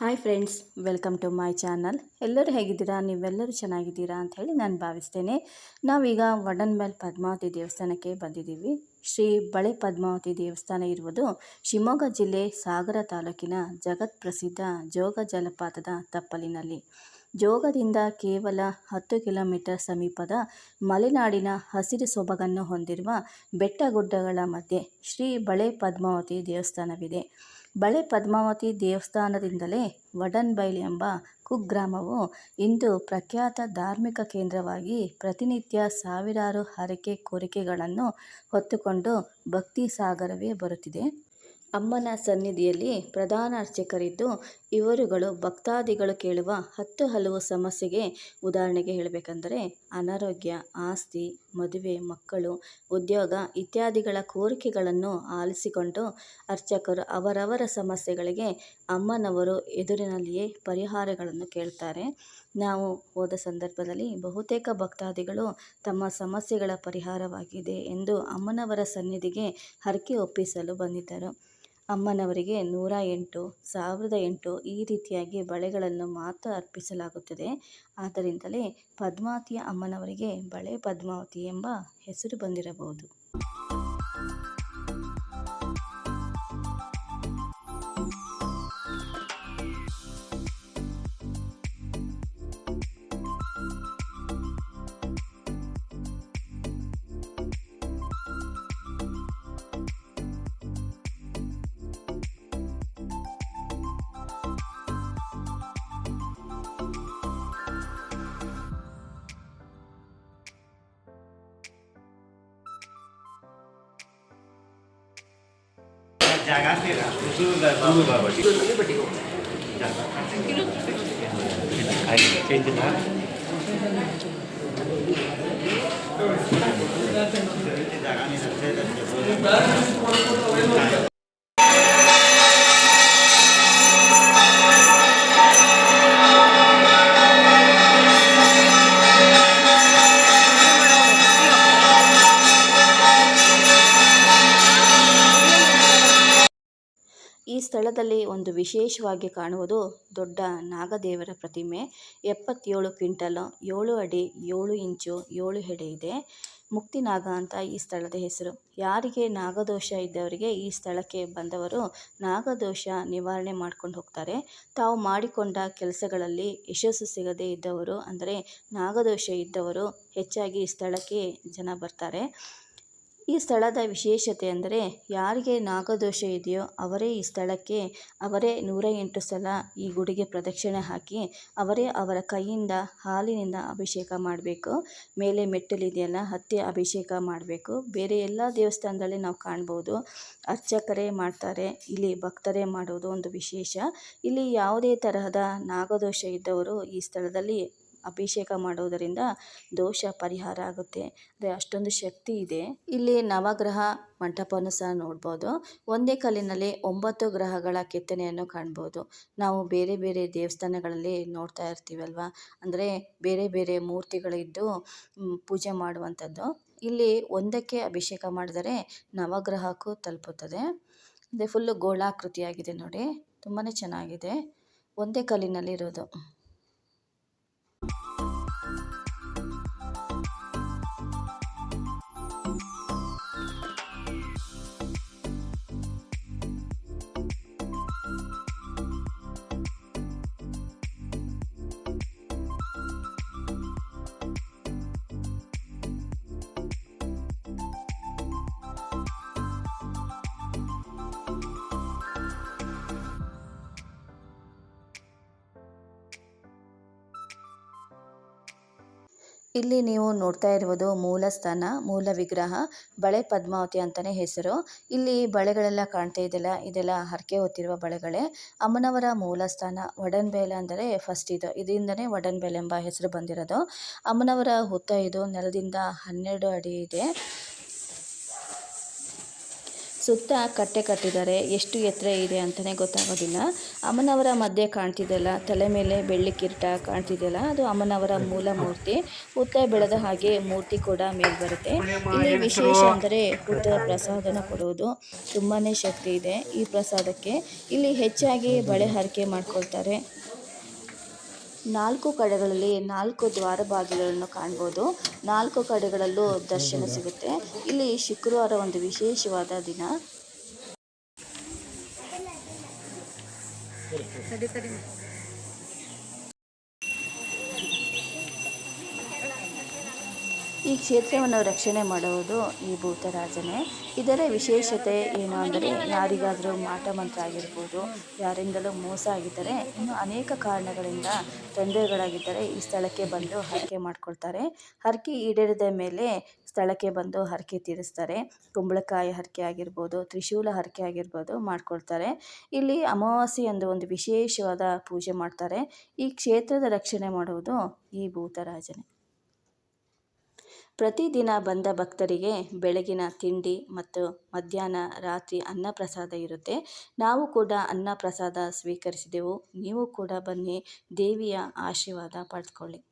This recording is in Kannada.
Hi friends, welcome to my channel. ಎಲ್ಲರೂ ಹೇಗಿದ್ದೀರಾ? ನೀವೆಲ್ಲರೂ ಚೆನ್ನಾಗಿದ್ದೀರಾ ಅಂತ ಹೇಳಿ ನಾನು ಭಾವಿಸ್ತೇನೆ. ನಾವೀಗ ವಡನ್ಮೇಲ್ ಪದ್ಮಾವತಿ ದೇವಸ್ಥಾನಕ್ಕೆ ಬಂದಿದ್ದೀವಿ. ಶ್ರೀ ಬಳೆ ಪದ್ಮಾವತಿ ದೇವಸ್ಥಾನ ಇರುವುದು ಶಿವಮೊಗ್ಗ ಜಿಲ್ಲೆ ಸಾಗರ ತಾಲೂಕಿನ ಜಗತ್ ಪ್ರಸಿದ್ಧ ಜೋಗ ಜಲಪಾತದ ತಪ್ಪಲಿನಲ್ಲಿ. ಜೋಗದಿಂದ ಕೇವಲ ಹತ್ತು ಕಿಲೋಮೀಟರ್ ಸಮೀಪದ ಮಲೆನಾಡಿನ ಹಸಿರು ಸೊಬಗನ್ನು ಹೊಂದಿರುವ ಬೆಟ್ಟಗುಡ್ಡಗಳ ಮಧ್ಯೆ ಶ್ರೀ ಬಳೆ ಪದ್ಮಾವತಿ ದೇವಸ್ಥಾನವಿದೆ. ಬಳೆ ಪದ್ಮಾವತಿ ದೇವಸ್ಥಾನದಿಂದಲೇ ವಡನ್ಬೈಲ್ ಎಂಬ ಕುಗ್ರಾಮವು ಇಂದು ಪ್ರಖ್ಯಾತ ಧಾರ್ಮಿಕ ಕೇಂದ್ರವಾಗಿ ಪ್ರತಿನಿತ್ಯ ಸಾವಿರಾರು ಹರಕೆ ಕೋರಿಕೆಗಳನ್ನು ಹೊತ್ತುಕೊಂಡು ಭಕ್ತಿ ಸಾಗರವೇ ಬರುತ್ತಿದೆ. ಅಮ್ಮನ ಸನ್ನಿಧಿಯಲ್ಲಿ ಪ್ರಧಾನ ಅರ್ಚಕರಿದ್ದು ಇವರುಗಳು ಭಕ್ತಾದಿಗಳು ಕೇಳುವ ಹತ್ತು ಹಲವು ಸಮಸ್ಯೆಗೆ ಉದಾಹರಣೆಗೆ ಹೇಳಬೇಕೆಂದರೆ ಅನಾರೋಗ್ಯ, ಆಸ್ತಿ ಮದುವೆ, ಮಕ್ಕಳು, ಉದ್ಯೋಗ ಇತ್ಯಾದಿಗಳ ಕೋರಿಕೆಗಳನ್ನು ಆಲಿಸಿಕೊಂಡು ಅರ್ಚಕರು ಅವರವರ ಸಮಸ್ಯೆಗಳಿಗೆ ಅಮ್ಮನವರು ಎದುರಿನಲ್ಲಿಯೇ ಪರಿಹಾರಗಳನ್ನು ಕೇಳ್ತಾರೆ. ನಾವು ಹೋದ ಸಂದರ್ಭದಲ್ಲಿ ಬಹುತೇಕ ಭಕ್ತಾದಿಗಳು ತಮ್ಮ ಸಮಸ್ಯೆಗಳ ಪರಿಹಾರವಾಗಿದೆ ಎಂದು ಅಮ್ಮನವರ ಸನ್ನಿಧಿಗೆ ಹರಕೆ ಒಪ್ಪಿಸಲು ಬಂದಿದ್ದರು. ಅಮ್ಮನವರಿಗೆ ನೂರ ಎಂಟು, ಸಾವಿರದ ಎಂಟು ಈ ರೀತಿಯಾಗಿ ಬಳೆಗಳನ್ನು ಮಾತ್ರ ಅರ್ಪಿಸಲಾಗುತ್ತದೆ. ಆದ್ದರಿಂದಲೇ ಪದ್ಮಾವತಿಯ ಅಮ್ಮನವರಿಗೆ ಬಳೆ ಪದ್ಮಾವತಿ ಎಂಬ ಹೆಸರು ಬಂದಿರಬಹುದು. ಜಾಗ ಸ್ಥಳದಲ್ಲಿ ಒಂದು ವಿಶೇಷವಾಗಿ ಕಾಣುವುದು ದೊಡ್ಡ ನಾಗದೇವರ ಪ್ರತಿಮೆ. ಎಪ್ಪತ್ತೇಳು ಕ್ವಿಂಟಲ್, ಏಳು ಅಡಿ, ಏಳು ಇಂಚು, ಏಳು ಹೆಡೆ ಇದೆ. ಮುಕ್ತಿನಾಗ ಅಂತ ಈ ಸ್ಥಳದ ಹೆಸರು. ಯಾರಿಗೆ ನಾಗದೋಷ ಇದ್ದವರಿಗೆ ಈ ಸ್ಥಳಕ್ಕೆ ಬಂದವರು ನಾಗದೋಷ ನಿವಾರಣೆ ಮಾಡ್ಕೊಂಡು ಹೋಗ್ತಾರೆ. ತಾವು ಮಾಡಿಕೊಂಡ ಕೆಲಸಗಳಲ್ಲಿ ಯಶಸ್ಸು ಸಿಗದೇ ಇದ್ದವರು ಅಂದರೆ ನಾಗದೋಷ ಇದ್ದವರು ಹೆಚ್ಚಾಗಿ ಈ ಸ್ಥಳಕ್ಕೆ ಜನ ಬರ್ತಾರೆ. ಈ ಸ್ಥಳದ ವಿಶೇಷತೆ ಅಂದರೆ ಯಾರಿಗೆ ನಾಗದೋಷ ಇದೆಯೋ ಅವರೇ ಈ ಸ್ಥಳಕ್ಕೆ ಅವರೇ ನೂರ ಎಂಟು ಸಲ ಈ ಗುಡಿಗೆ ಪ್ರದಕ್ಷಿಣೆ ಹಾಕಿ ಅವರೇ ಅವರ ಕೈಯಿಂದ ಹಾಲಿನಿಂದ ಅಭಿಷೇಕ ಮಾಡಬೇಕು. ಮೇಲೆ ಮೆಟ್ಟಲಿದೆಯಲ್ಲ ಹತ್ತಿ ಅಭಿಷೇಕ ಮಾಡಬೇಕು. ಬೇರೆ ಎಲ್ಲ ದೇವಸ್ಥಾನದಲ್ಲಿ ನಾವು ಕಾಣ್ಬೋದು. ಅರ್ಚಕರೇ ಮಾಡ್ತಾರೆ, ಇಲ್ಲಿ ಭಕ್ತರೇ ಮಾಡೋದು ಒಂದು ವಿಶೇಷ. ಇಲ್ಲಿ ಯಾವುದೇ ತರಹದ ನಾಗದೋಷ ಇದ್ದವರು ಈ ಸ್ಥಳದಲ್ಲಿ ಅಭಿಷೇಕ ಮಾಡುವುದರಿಂದ ದೋಷ ಪರಿಹಾರ ಆಗುತ್ತೆ. ಅಂದರೆ ಅಷ್ಟೊಂದು ಶಕ್ತಿ ಇದೆ. ಇಲ್ಲಿ ನವಗ್ರಹ ಮಂಟಪವನ್ನು ಸಹ ನೋಡ್ಬೋದು. ಒಂದೇ ಕಲ್ಲಿನಲ್ಲಿ ಒಂಬತ್ತು ಗ್ರಹಗಳ ಕೆತ್ತನೆಯನ್ನು ಕಾಣ್ಬೋದು. ನಾವು ಬೇರೆ ಬೇರೆ ದೇವಸ್ಥಾನಗಳಲ್ಲಿ ನೋಡ್ತಾ ಇರ್ತೀವಲ್ವ? ಅಂದರೆ ಬೇರೆ ಬೇರೆ ಮೂರ್ತಿಗಳಿದ್ದು ಪೂಜೆ ಮಾಡುವಂಥದ್ದು. ಇಲ್ಲಿ ಒಂದಕ್ಕೆ ಅಭಿಷೇಕ ಮಾಡಿದರೆ ನವಗ್ರಹಕ್ಕೂ ತಲುಪುತ್ತದೆ. ಅಂದರೆ ಫುಲ್ಲು ಗೋಳಾಕೃತಿಯಾಗಿದೆ ನೋಡಿ. ತುಂಬಾ ಚೆನ್ನಾಗಿದೆ. ಒಂದೇ ಕಲ್ಲಿನಲ್ಲಿ ಇಲ್ಲಿ ನೀವು ನೋಡ್ತಾ ಇರುವುದು ಮೂಲ ಸ್ಥಾನ, ಮೂಲ ವಿಗ್ರಹ, ಬಳೆ ಪದ್ಮಾವತಿ ಅಂತಾನೆ ಹೆಸರು. ಇಲ್ಲಿ ಬಳೆಗಳೆಲ್ಲ ಕಾಣ್ತಾ ಇದೆಯಲ್ಲ, ಇದೆಲ್ಲ ಹರಕೆ ಹೊತ್ತಿರುವ ಬಳೆಗಳೇ. ಅಮ್ಮನವರ ಮೂಲ ಸ್ಥಾನ ವಡನ್ಬೇಲೆ ಅಂದರೆ ಫಸ್ಟ್ ಇದು. ಇದರಿಂದನೇ ವಡನ್ಬೇಲೆ ಎಂಬ ಹೆಸರು ಬಂದಿರೋದು. ಅಮ್ಮನವರ ಹುತ್ತ ಇದು, ನೆಲದಿಂದ ಹನ್ನೆರಡು ಅಡಿ ಇದೆ. ಸುತ್ತ ಕಟ್ಟೆ ಕಟ್ಟಿದ್ದಾರೆ. ಎಷ್ಟು ಎತ್ತರ ಇದೆ ಅಂತಲೇ ಗೊತ್ತಾಗೋದಿಲ್ಲ. ಅಮ್ಮನವರ ಮಧ್ಯೆ ಕಾಣ್ತಿದೆಯಲ್ಲ, ತಲೆ ಮೇಲೆ ಬೆಳ್ಳಿ ಕಿರೀಟ ಕಾಣ್ತಿದೆಯಲ್ಲ, ಅದು ಅಮ್ಮನವರ ಮೂಲ ಮೂರ್ತಿ. ಹುತ್ತ ಬೆಳೆದ ಹಾಗೆ ಮೂರ್ತಿ ಕೂಡ ಮೇಲೆ ಬರುತ್ತೆ. ಇಲ್ಲಿ ವಿಶೇಷ ಅಂದರೆ ಹುತ್ತದ ಪ್ರಸಾದನ ಕೊಡುವುದು ತುಂಬಾ ಶಕ್ತಿ ಇದೆ ಈ ಪ್ರಸಾದಕ್ಕೆ. ಇಲ್ಲಿ ಹೆಚ್ಚಾಗಿ ಬಳೆ ಹರಕೆ ಮಾಡ್ಕೊಳ್ತಾರೆ. ನಾಲ್ಕು ಕಡೆಗಳಲ್ಲಿ ನಾಲ್ಕು ದ್ವಾರ ಬಾಗಿಲುಗಳನ್ನು ಕಾಣ್ಬೋದು. ನಾಲ್ಕು ಕಡೆಗಳಲ್ಲೂ ದರ್ಶನ ಸಿಗುತ್ತೆ. ಇಲ್ಲಿ ಶುಕ್ರವಾರ ಒಂದು ವಿಶೇಷವಾದ ದಿನ. ಈ ಕ್ಷೇತ್ರವನ್ನು ರಕ್ಷಣೆ ಮಾಡುವುದು ಈ ಭೂತರಾಜನೇ. ಇದರ ವಿಶೇಷತೆ ಏನು ಅಂದರೆ, ಯಾರಿಗಾದರೂ ಮಾಟ ಮಂತ್ರ ಆಗಿರ್ಬೋದು, ಯಾರಿಂದಲೂ ಮೋಸ ಆಗಿದ್ದರೆ, ಇನ್ನು ಅನೇಕ ಕಾರಣಗಳಿಂದ ತೊಂದರೆಗಳಾಗಿದ್ದರೆ ಈ ಸ್ಥಳಕ್ಕೆ ಬಂದು ಹರಕೆ ಮಾಡ್ಕೊಳ್ತಾರೆ. ಹರಕೆ ಈಡೇರಿದ ಮೇಲೆ ಸ್ಥಳಕ್ಕೆ ಬಂದು ಹರಕೆ ತೀರಿಸ್ತಾರೆ. ಕುಂಬಳಕಾಯಿ ಹರಕೆ ಆಗಿರ್ಬೋದು, ತ್ರಿಶೂಲ ಹರಕೆ ಆಗಿರ್ಬೋದು ಮಾಡ್ಕೊಳ್ತಾರೆ. ಇಲ್ಲಿ ಅಮಾವಾಸ್ಯೆ ಎಂದು ಒಂದು ವಿಶೇಷವಾದ ಪೂಜೆ ಮಾಡ್ತಾರೆ. ಈ ಕ್ಷೇತ್ರದ ರಕ್ಷಣೆ ಮಾಡುವುದು ಈ ಭೂತರಾಜನೇ. ಪ್ರತಿದಿನ ಬಂದ ಭಕ್ತರಿಗೆ ಬೆಳಗಿನ ತಿಂಡಿ ಮತ್ತು ಮಧ್ಯಾಹ್ನ ರಾತ್ರಿ ಅನ್ನ ಪ್ರಸಾದ ಇರುತ್ತೆ. ನಾವು ಕೂಡ ಅನ್ನ ಪ್ರಸಾದ ಸ್ವೀಕರಿಸಿದೆವು. ನೀವು ಕೂಡ ಬನ್ನಿ ದೇವಿಯ ಆಶೀರ್ವಾದ ಪಡೆದುಕೊಳ್ಳಿ.